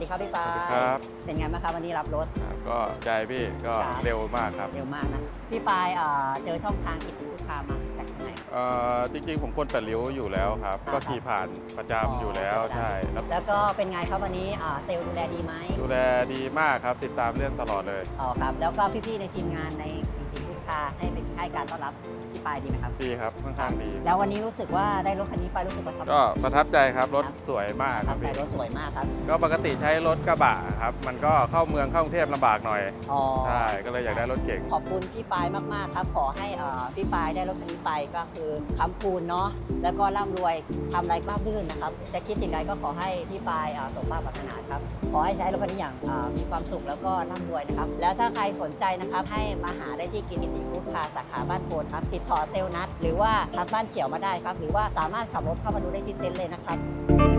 วัสดีครับพี่ปาสวัสดียครับ เป็นไงบ้างครับวันนี้รับรถ ครับก็ใจพี่ก็ครับ เร็วมากครับเร็วมากนะพี่ปายเอ่อเจอช่องทางกิตติลูกค้ามาจากทางไหน เอ่อจริงๆ ผมคนแปดริ้วอยู่แล้วครับ อ่าก็ขี่ผ่านประจำอ๋ออยู่แล้วประจำ ใช่แล้วแล้วก็เป็นไงครับวันนี้อ่าเซลล์ดูแลดีไหมดูแลดีมากครับ ติดตามเรื่องตลอดเลย อ๋อครับ แล้วก็พี่ๆในทีมงานในกิตติลูกค้าให้เป็นให้การต้อนรับ พี่ปายดีไหมครับดีครับค่อนข้างดี แล้ววันนี้รู้สึกว่าได้รถคันนี้ไปรู้สึกประทับก็ประทับใจครับรถสวยมากคครัรับบแต่พี่รถสวยมากครับก็ปกติใช้รถกระบะครับ มันก็เข้าเมืองเข้ากรุงเทพลำบากหน่อยอ๋อใช่ก็เลยอยากได้รถเก่งขอบคุณพี่ปายมากๆครับ ขอให้เอ่อพี่ปายได้รถคันนี้ไปก็คือค้ำคูณเนาะแล้วก็ร่ำรวยทำอะไรก็รื่นนะครับ จะคิดสิ่งใดก็ขอให้พี่ปายเอ่อสมปรารถนาครับขอให้ใช้รถคันนี้อย่างเอ่อมีความสุขแล้วก็ร่ำรวยนะครับ แล้วถ้าใครสนใจนะครับให้มาหาได้ที่กินติฟูดคาร์สาขาบ้านโพนครับติดขอเซลล์นัด หรือว่าทักบ้านเขียวมาได้ครับ หรือว่าสามารถขับรถเข้ามาดูได้ที่เต็นท์เลยนะครับ